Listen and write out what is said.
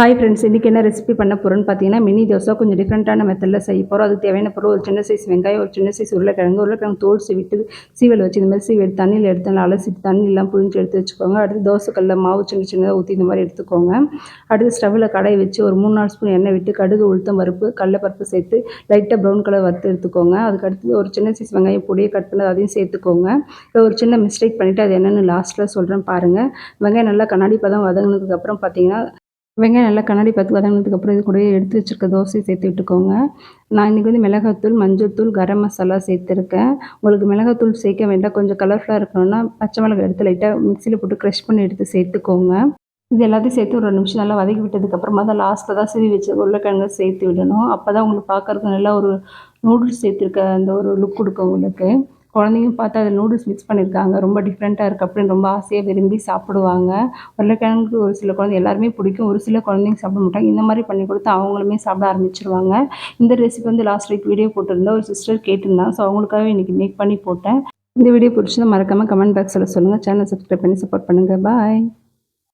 Hi friends இன்றைக்கி என்ன recipe பண்ண போகிறோன்னு பார்த்தீங்கன்னா மினி தோசை கொஞ்சம் டிஃப்ரெண்ட்டான மெத்தடில் செய்ய போகிறோம் அதுக்கு தேவையான பொருள் ஒரு சின்ன சைஸ் வெங்காயம் ஒரு சின்ன சைஸ் உருளைக்கிழங்கு. உருளைக்கிழங்கு தோல் சீவிட்டு சீவல் வச்சு இந்த மாதிரி சீவி எடுத்து தண்ணியில் எடுத்து நல்லா அலசிட்டு தண்ணியெல்லாம் புழிஞ்சு எடுத்து வச்சுக்கோங்க. அடுத்து தோசைக்கல்ல மாவு சின்ன சின்னதாக ஊற்றி இந்த மாதிரி எடுத்துக்கோங்க. அடுத்து ஸ்டவ்வில் கடாய் வச்சு ஒரு மூணு நாலு ஸ்பூன் எண்ணெய் விட்டு கடுகு உளுத்தம் பருப்பு கடலப்பருப்பு சேர்த்து லைட்டாக ப்ரௌன் கலர் வறுத்து எடுத்துக்கோங்க. அதுக்கு அடுத்து ஒரு சின்ன சைஸ் வெங்காயம் பொடியை கட் பண்ணி அதையும் சேர்த்துக்கோங்க. இப்போ ஒரு சின்ன மிஸ்டேக் பண்ணிவிட்டு அது என்னென்னு லாஸ்ட்டில் சொல்கிறேன் பாருங்கள் வெங்காயம் நல்லா கண்ணாடி பதம் வதங்கினதுக்கப்புறம் பார்த்தீங்கன்னா வெங்காயம் நல்லா கண்ணாடி பார்த்து வதங்கினதுக்கப்புறம் இது கூடயே எடுத்து வச்சுருக்க தோசையை சேர்த்து விட்டுக்கோங்க. நான் இன்றைக்கி வந்து மிளகாத்தூள் மஞ்சள்தூள் கரம் மசாலா சேர்த்துருக்கேன். உங்களுக்கு மிளகாத்தூள் சேர்க்க வேண்டாம். கொஞ்சம் கலர்ஃபுல்லாக இருக்கணும்னா பச்சை மிளகாய் எடுத்து லைட்டாக மிக்சியில் போட்டு க்ரஷ் பண்ணி எடுத்து சேர்த்துக்கோங்க. இது எல்லாத்தையும் சேர்த்து ஒரு நிமிஷம் நல்லா வதக்கி விட்டதுக்கப்புறமா தான் லாஸ்ட்டில் தான் சிரி வச்சு உருளைக்கிழங்கு சேர்த்து விடணும். அப்போ தான் உங்களுக்கு பார்க்கறதுக்கு நல்லா ஒரு நூடுல்ஸ் சேர்த்துருக்க அந்த ஒரு லுக் கொடுக்கும் உங்களுக்கு. குழந்தைங்க பார்த்து அதில் நூடுல்ஸ் மிக்ஸ் பண்ணியிருக்காங்க. ரொம்ப டிஃப்ரெண்ட்டாக இருக்குது அப்படின்னு ரொம்ப ஆசையாக விரும்பி சாப்பிடுவாங்க. உருளைக்கிழங்கு ஒரு சில குழந்தை எல்லாருமே பிடிக்கும். ஒரு சில குழந்தைங்க சாப்பிட மாட்டாங்க. இந்த மாதிரி பண்ணி கொடுத்து அவங்களுமே சாப்பிட ஆரம்பிச்சிருவாங்க. இந்த ரெசிபி வந்து லாஸ்ட் வீக் வீடியோ போட்டிருந்தேன் ஒரு சிஸ்டர் கேட்டிருந்தாங்க. ஸோ அவங்களுக்காகவே இன்றைக்கி மேக் பண்ணி போட்டேன். இந்த வீடியோ பிடிச்சதை மறக்காமல் கமெண்ட் பாக்ஸில் சொல்லுங்கள் சேனல் சப்ஸ்கிரைப் பண்ணி சப்போர்ட் பண்ணுங்கள் பாய்